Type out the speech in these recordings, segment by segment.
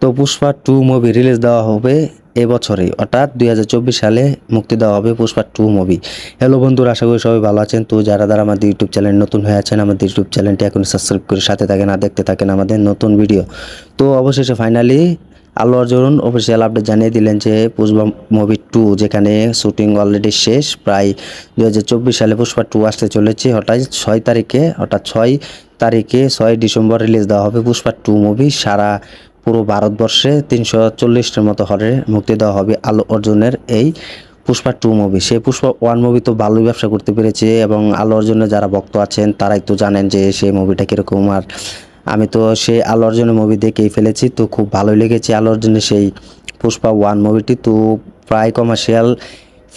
তো Pushpa two movie release দেওয়া হবে এবছরে, অর্থাৎ দুই হাজার চব্বিশ সালে মুক্তি দেওয়া হবে পুষ্পা টু মুভি। হ্যালো বন্ধুরা, আশা করি সবাই ভালো আছেন। তো যারা যারা আমাদের ইউটিউব চ্যানেল নতুন হয়ে আছেন, আমাদের ইউটিউব চ্যানেলটি এখন সাবস্ক্রাইব করে সাথে থাকেন আর দেখতে থাকেন আমাদের নতুন ভিডিও তো অবশেষে finally Allu Arjun official update জানিয়ে দিলেন যে পুষ্পা মুভি টু, যেখানে শুটিং অলরেডি শেষ, প্রায় দুই হাজার চব্বিশ সালে পুষ্পা টু আসতে চলেছে হঠাৎ ছয় তারিখে হঠাৎ ছয় তারিখে ছয় ডিসেম্বর রিলিজ দেওয়া হবে পুষ্পা টু মুভি। সারা পুরো ভারতবর্ষে তিনশো চল্লিশটার মতো হলে মুক্তি দেওয়া হবে আলু অর্জুনের এই পুষ্পা টু মুভি সেই পুষ্পা ওয়ান মুভি তো ভালোই ব্যবসা করতে পেরেছে এবং আলু অর্জুনের যারা ভক্ত আছেন, তারাই তো জানেন যে সেই মুভিটা কীরকম। আর আমি তো সেই আলু অর্জুনের মুভি দেখেই ফেলেছি, তো খুব ভালোই লেগেছে আলু অর্জুনের সেই পুষ্পা ওয়ান মুভিটি তো প্রায় কমার্শিয়াল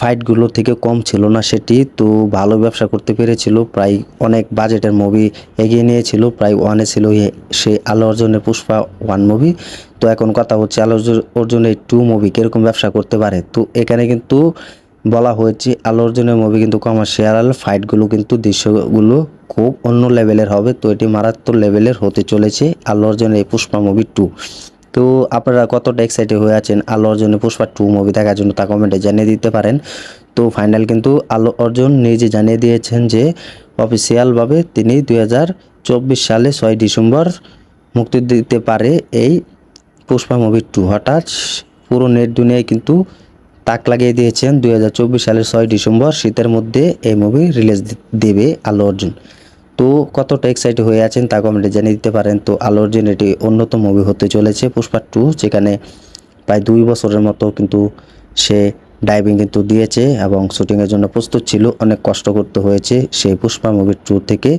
ফাইটগুলো থেকে কম ছিল না সেটি, তো ভালো ব্যবসা করতে পেরেছিল। প্রায় অনেক বাজেটের মুভি এগিয়ে নিয়েছিল। প্রায় ওয়ানে ছিল সেই আলু অর্জুনের পুষ্পা ওয়ান মুভি তো এখন কথা হচ্ছে আলু অর্জুন- অর্জুনের টু মুভি কীরকম ব্যবসা করতে পারে? তো এখানে কিন্তু বলা হয়েছে, আলু অর্জুনের মুভি কিন্তু কমার্শিয়াল ফাইটগুলো কিন্তু দৃশ্যগুলো খুব অন্য লেভেলের হবে। তো এটি মারাত্মক লেভেলের হতে চলেছে আল্লু অর্জুনের এই পুষ্পা মুভি টু তো আপনারা কতটা এক্সাইটেড হয়ে আছেন? আল্লু অর্জুনের পুষ্পা টু মুভি দেখার জন্য তা কমেন্টে জানিয়ে দিতে পারেন। তো ফাইনাল কিন্তু আল্লু অর্জুন নিজে জানিয়ে দিয়েছেন যে অফিসিয়ালভাবে তিনি দুই হাজার চব্বিশ সালে ছয় ডিসেম্বর মুক্তি দিতে পারে এই পুষ্পা মুভি টু হঠাৎ পুরো নেট দুনিয়ায় কিন্তু তাক লাগিয়ে দিয়েছেন। দু হাজার চব্বিশ সালের ছয় ডিসেম্বর শীতের মধ্যে এই মুভি রিলিজ দেবে আল্লু অর্জুন। তো কতটা এক্সাইটেড হয়ে আছেন তা কমেন্টে জানিয়ে দিতে পারেন। তো আল্লু অর্জুন এটি অন্যতম মুভি হতে চলেছে পুষ্পা টু যেখানে প্রায় দুই বছরের মতো কিন্তু সে ডাইভিং কিন্তু দিয়েছে এবং শুটিংয়ের জন্য প্রস্তুত ছিল। অনেক কষ্ট করতে হয়েছে সেই পুষ্পা মুভি টু থেকে।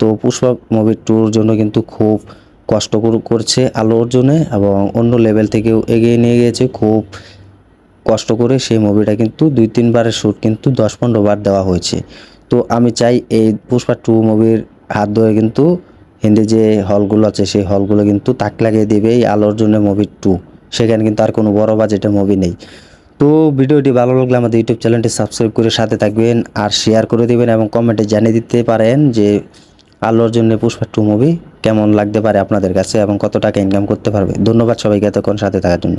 তো পুষ্পা মুভি টুর জন্য কিন্তু খুব কষ্ট করছে আলো অর্জনে এবং অন্য লেভেল থেকেও এগিয়ে নিয়ে গিয়েছে। খুব কষ্ট করে সেই মুভিটা কিন্তু দুই তিনবারের শ্যুট কিন্তু দশ পনেরো বার দেওয়া হয়েছে। তো আমি চাই এই পুষ্পা টু মুভির হাত ধরে কিন্তু হিন্দি যে হলগুলো আছে, সেই হলগুলো কিন্তু তাক লাগিয়ে দেবে এই আলো অর্জুনের মুভি টু। সেখানে কিন্তু আর কোনো বড় বাজেটের মুভি নেই। তো ভিডিওটি ভালো লাগলে আমাদের ইউটিউব চ্যানেলটি সাবস্ক্রাইব করে সাথে থাকবেন আর শেয়ার করে দেবেন এবং কমেন্টে জানিয়ে দিতে পারেন যে আল্লু অর্জুনের পুষ্পা টু মুভি কেমন লাগতে পারে আপনাদের কাছে এবং কত টাকা ইনকাম করতে পারবে। ধন্যবাদ সবাইকে এতক্ষণ সাথে থাকার জন্য।